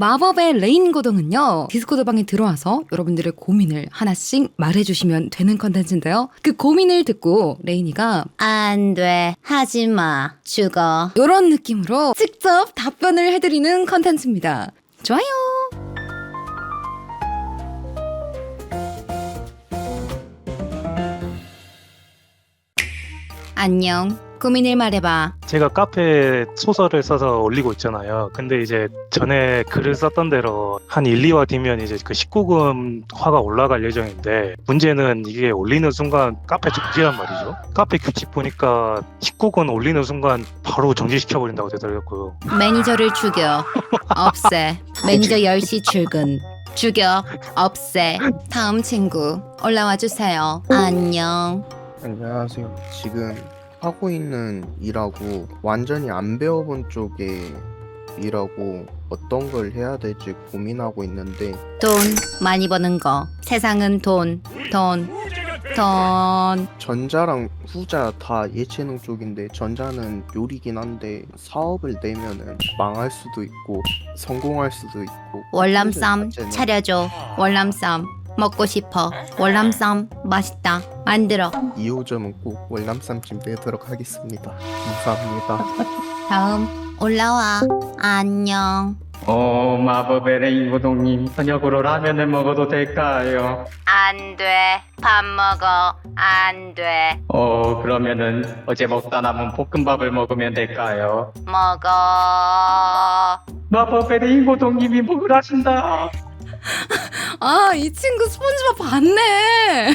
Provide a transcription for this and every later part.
마법의 레인 고동은요 디스코드 방에 들어와서 여러분들의 고민을 하나씩 말해주시면 되는 컨텐츠인데요 그 고민을 듣고 레인이가 안 돼. 하지 마. 죽어. 이런 느낌으로 직접 답변을 해드리는 컨텐츠입니다 좋아요 안녕 고민을 말해봐 제가 카페에 소설을 써서 올리고 있잖아요. 근데 이제 전에 글을 썼던 대로 한 1, 2화 뒤면 이제 그 19금 화가 올라갈 예정인데 문제는 이게 올리는 순간 카페 정지란 말이죠. 카페 규칙 보니까 19금 올리는 순간 바로 정지시켜버린다고 되더라고요. 매니저를 죽여. 없애. 매니저 10시 출근. 죽여. 없애. 다음 친구 올라와 주세요. 안녕. 안녕하세요. 지금 하고 있는 일하고 완전히 안 배워본 쪽에 일하고 어떤 걸 해야 될지 고민하고 있는데 돈 많이 버는 거. 세상은 돈. 돈. 돈. 전자랑 후자 다 예체능 쪽인데 전자는 요리긴 한데 사업을 내면은 망할 수도 있고 성공할 수도 있고 월남쌈 자체는 차려줘. 월남쌈 먹고 싶어. 월남쌈 맛있다. 만들어. 2호점은 꼭 월남쌈집 내도록 하겠습니다. 감사합니다. 다음 올라와. 안녕. 어, 마법의 레인보동님, 저녁으로 라면을 먹어도 될까요? 안 돼. 밥 먹어. 안 돼. 어, 그러면은 어제 먹다 남은 볶음밥을 먹으면 될까요? 먹어. 마법의 레인보동님이 먹으라신다. 아 이 친구 스폰지밥 봤네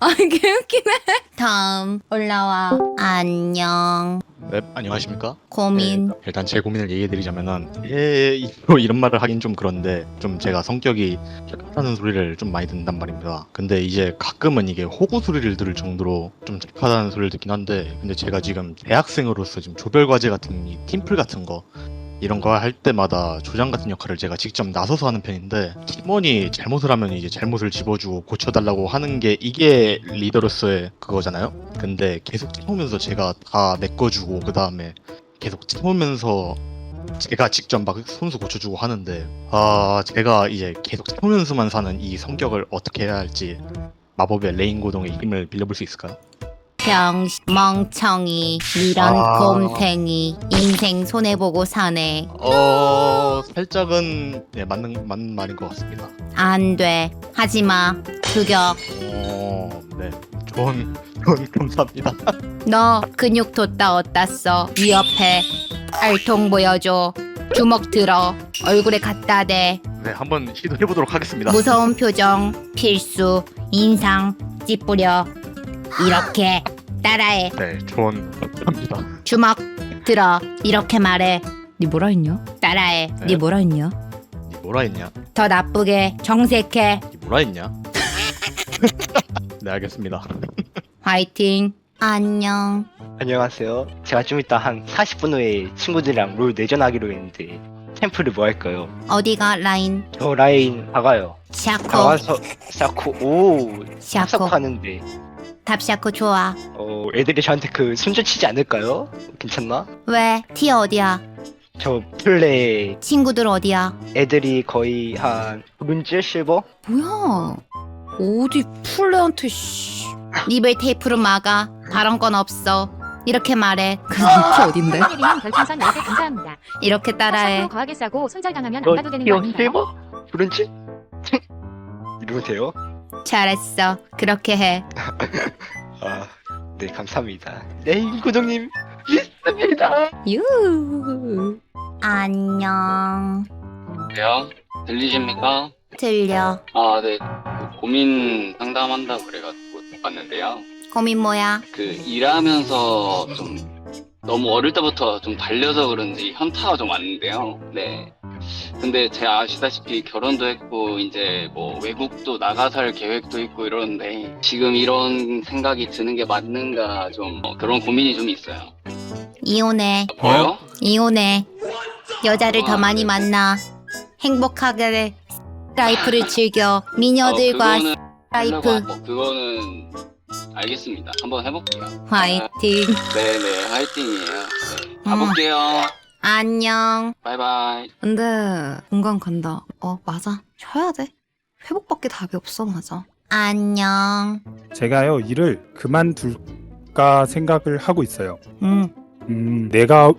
아 이게 웃기네 다음 올라와. 안녕. 네, 안녕하십니까? 고민. 네, 일단 제 고민을 얘기해드리자면은 예, 이로 이런 말을 하긴 좀 그런데 좀 제가 성격이 착하다는 소리를 좀 많이 듣는단 말입니다. 근데 이제 가끔은 이게 호구 소리를 들을 정도로 좀 착하다는 소리를 듣긴 한데 근데 제가 지금 대학생으로서 지금 조별 과제 같은 이 팀플 같은 거 이런 거 할 때마다 조장 같은 역할을 제가 직접 나서서 하는 편인데 팀원이 잘못을 하면 이제 잘못을 집어주고 고쳐달라고 하는 게 이게 리더로서의 그거잖아요. 근데 계속 참으면서 제가 다 메꿔주고 그 다음에 계속 참으면서 제가 직접 막 손수 고쳐주고 하는데 아 제가 이제 계속 참으면서만 사는 이 성격을 어떻게 해야 할지 마법의 레인 고동의 힘을 빌려볼 수 있을까요? 병신 멍청이 이런 아. 곰탱이 인생 손해 보고 사네. 어 살짝은 네, 맞는 맞는 말인 것 같습니다. 안 돼. 하지 마. 죽여. 어네 좋은 좋은 감사합니다. 너 근육 어디다 써. 위협해. 알통 보여줘. 주먹 들어. 얼굴에 갖다 대. 네 한번 시도해 보도록 하겠습니다. 무서운 표정 필수. 인상 찌푸려. 이렇게 따라해. 네 좋은 감사합니다. 주먹 들어. 이렇게 말해. 니 뭐라 했냐? 따라해. 니 뭐라 했냐? 니 뭐라 했냐? 더 나쁘게 정색해. 니 뭐라 했냐? 네 알겠습니다. 화이팅. 안녕. 안녕하세요. 제가 좀 이따 한 40분 후에 친구들이랑 롤 내전하기로 했는데 템플을 뭐 할까요? 어디가 라인? 저 라인 박아요. 샤코. 나와서 샤코 오 샤코. 삽삭하는데 답샤코 좋아. 어 애들이 저한테 그 손절 치지 않을까요? 괜찮나? 왜? 티 어디야? 저 플레 친구들 어디야? 애들이 거의 한 브론즈 실버? 뭐야 어디 플레한테 씨 입을 테이프로 막아. 발언권 없어. 이렇게 말해. 그 밑이 어딘데? 선일이님 별풍선 10개 감사합니다. 이렇게 따라해. 거하게 싸고 손절당하면 너안 가도 되는 거 아닌가요? 실버? 브론즈? 이러면 돼요? 잘했어. 그렇게 해. 아 네 감사합니다. 네 구독님 있습니다. 유 안녕. 여보세요? 들리십니까? 들려. 아, 네. 그 고민 상담한다고 그래가지고 왔는데요. 고민 뭐야? 그 일하면서 좀 너무 어릴 때부터 좀 달려서 그런지 현타가 좀 왔는데요. 네. 근데 제가 아시다시피 결혼도 했고 이제 뭐 외국도 나가 살 계획도 있고 이러는데 지금 이런 생각이 드는 게 맞는가 좀 어, 그런 고민이 좀 있어요. 이혼해. 뭐요? 이혼해. 여자를 더 많이 만나. 행복하게 라이프를 즐겨. 미녀들과 어, 그거는 라이프. 하려고 하고, 그거는 알겠습니다. 한번 해볼게요. 화이팅. 네네 화이팅이에요. 네. 음. 가볼게요. 안녕. 바이바이. 근데 공감 간다. 어 맞아. 쉬어야 돼. 회복밖에 답이 없어 맞아. 안녕. 제가요 일을 그만둘까 생각을 하고 있어요. 음. 음, 내가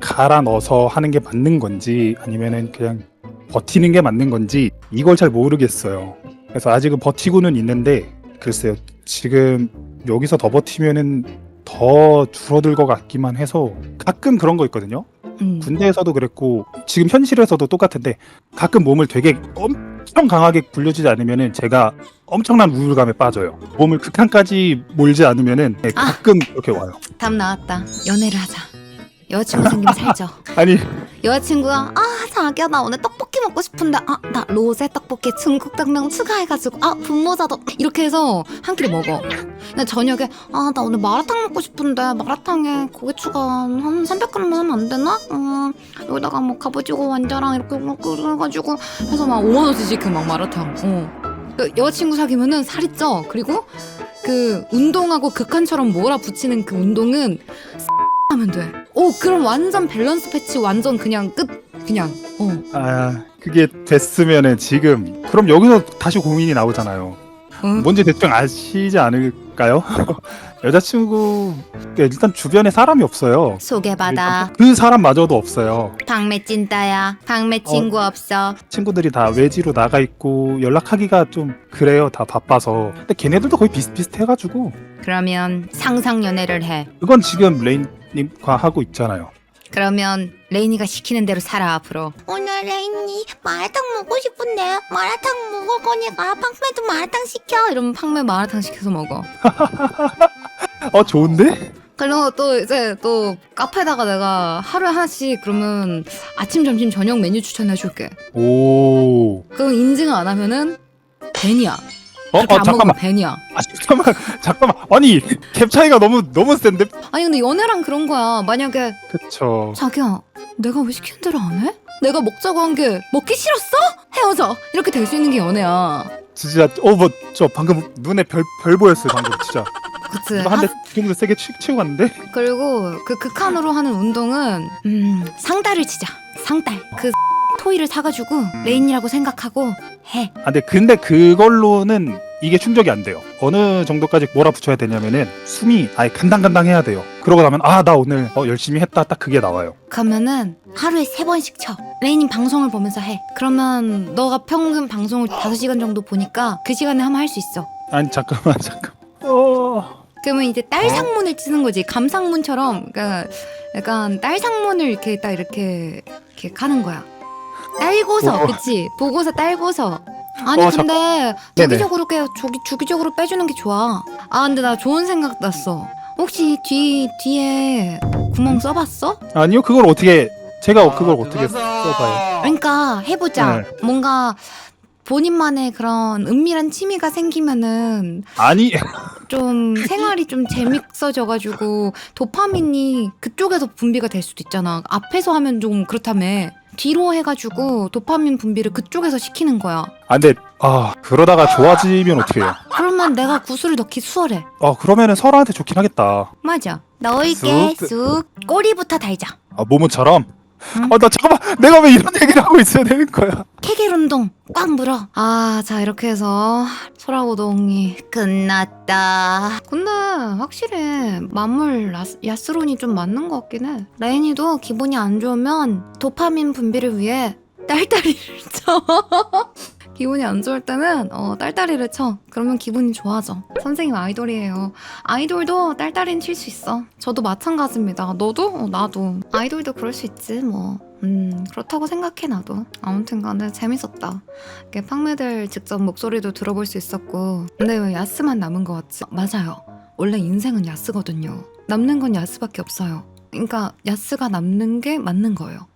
갈아 넣어서 하는 게 맞는 건지 아니면은 그냥 버티는 게 맞는 건지 이걸 잘 모르겠어요. 그래서 아직은 버티고는 있는데 글쎄요 지금 여기서 더 버티면은 더 줄어들 것 같기만 해서 가끔 그런 거 있거든요. 음. 군대에서도 그랬고 지금 현실에서도 똑같은데 가끔 몸을 되게 엄청 강하게 굴려주지 않으면은 제가 엄청난 우울감에 빠져요. 몸을 극한까지 몰지 않으면은 네, 가끔 그렇게 와요. 답 나왔다. 연애를 하자. 여자친구 생기면 살죠. 아니 여자친구가 아 자기야 나 오늘 떡볶이 먹고 싶은데 아 나 로제 떡볶이 중국 당면 추가해가지고 아 분모자도 이렇게 해서 한 끼를 먹어. 근데 저녁에 아 나 오늘 마라탕 먹고 싶은데 마라탕에 고기 추가 한 300g만 하면 안 되나? 음 여기다가 뭐 갑오징어 완자랑 이렇게 막 그래가지고 해서 막 5만 원씩 그 막 마라탕. 어. 그 여자친구 사귀면은 살이 쪄. 그리고 그 운동하고 극한처럼 몰아붙이는 그 운동은 하면 돼. 오, 그럼 완전 밸런스 패치 완전 그냥 끝. 그냥. 어. 아 그게 됐으면은 지금 그럼 여기서 다시 고민이 나오잖아요. 응? 뭔지 대충 아시지 않을까요? 여자친구 일단 주변에 사람이 없어요. 소개받아. 그 사람마저도 없어요. 방매 찐따야. 방매 친구 없어. 친구들이 다 외지로 나가 있고 연락하기가 좀 그래요. 다 바빠서. 근데 걔네들도 거의 비슷비슷해가지고 그러면 상상 연애를 해. 그건 지금 레인님과 하고 있잖아요. 그러면 레인이가 시키는 대로 살아 앞으로. 오늘 레인이 마라탕 먹고 싶은데 마라탕 먹을 거니까 팡매도 마라탕 시켜. 이러면 팡매 마라탕 시켜서 먹어. 어 좋은데? 그리고 또 이제 또 카페다가 내가 하루에 하나씩 그러면 아침, 점심, 저녁 메뉴 추천해줄게. 오. 그럼 인증을 안 하면은 벤이야. 어, 어안 잠깐만. 벤이야. 아 잠깐만 잠깐만. 아니 갭 차이가 너무 너무 센데? 아니 근데 연애랑 그런 거야. 만약에 그쵸. 자기야 내가 왜 시키는 대로 안 해? 내가 먹자고 한 게 먹기 싫었어? 헤어져. 이렇게 될 수 있는 게 연애야. 진짜 어뭐 저 방금 눈에 별 별 보였어요 방금 진짜. 그치? 한대 정도 세게 치, 치고 갔는데? 그리고 그 극한으로 하는 운동은 음 상달을 치자 상달 그 토이를 사가지고 레인이라고 생각하고 해 아 근데 근데 그걸로는 이게 충족이 안 돼요. 어느 정도까지 몰아붙여야 되냐면은 숨이 아예 간당간당해야 돼요. 그러고 나면 아 나 오늘 어, 열심히 했다 딱 그게 나와요. 그러면은 하루에 세 번씩 쳐 레인님 방송을 보면서 해 그러면 너가 평균 방송을 다섯 시간 정도 보니까 그 시간에 하면 할 수 있어 아니 잠깐만 잠깐. 어. 그러면 이제 딸 상문을 치는 거지 감상문처럼 그러니까 약간 딸 상문을 이렇게 딱 이렇게 이렇게 가는 거야 딸고서 어. 그치 보고서 딸고서 아니 어, 잠- 근데 네네. 주기적으로 깨 주기 주기적으로 빼주는 게 좋아 아 근데 나 좋은 생각 났어 혹시 뒤 뒤에 구멍 써봤어? 아니요 그걸 어떻게 제가 그걸 어떻게 써봐요? 그러니까 해보자 네. 뭔가 본인만의 그런 은밀한 취미가 생기면은 아니 좀 생활이 좀 재밌어져가지고 도파민이 그쪽에서 분비가 될 수도 있잖아. 앞에서 하면 좀 그렇다며. 뒤로 해가지고 도파민 분비를 그쪽에서 시키는 거야. 아 근데 아 그러다가 좋아지면 어떻게 해요? 그러면 내가 구슬을 넣기 수월해. 아 그러면은 설아한테 좋긴 하겠다. 맞아. 넣을게 쑥. 쑥. 꼬리부터 달자. 아 모모처럼. 응. 아나 잠깐만 내가 왜 이런 얘기를 하고 있어야 되는 거야? 케겔 운동 꽉 물어. 아, 자 이렇게 해서 소라고동이 끝났다. 근데 확실히 만물 라스- 야스론이 좀 맞는 것 같긴 해. 레인이도 기분이 안 좋으면 도파민 분비를 위해 딸딸이를 쳐. 기분이 안 좋을 때는 어, 딸딸이를 쳐. 그러면 기분이 좋아져. 선생님 아이돌이에요. 아이돌도 딸딸이는 칠 수 있어. 저도 마찬가지입니다. 너도? 어, 나도. 아이돌도 그럴 수 있지 뭐. 음 그렇다고 생각해 나도. 아무튼 간에 재밌었다. 이렇게 팡매들 직접 목소리도 들어볼 수 있었고. 근데 왜 야스만 남은 것 같지? 맞아요. 원래 인생은 야스거든요. 남는 건 야스밖에 없어요. 그러니까 야스가 남는 게 맞는 거예요.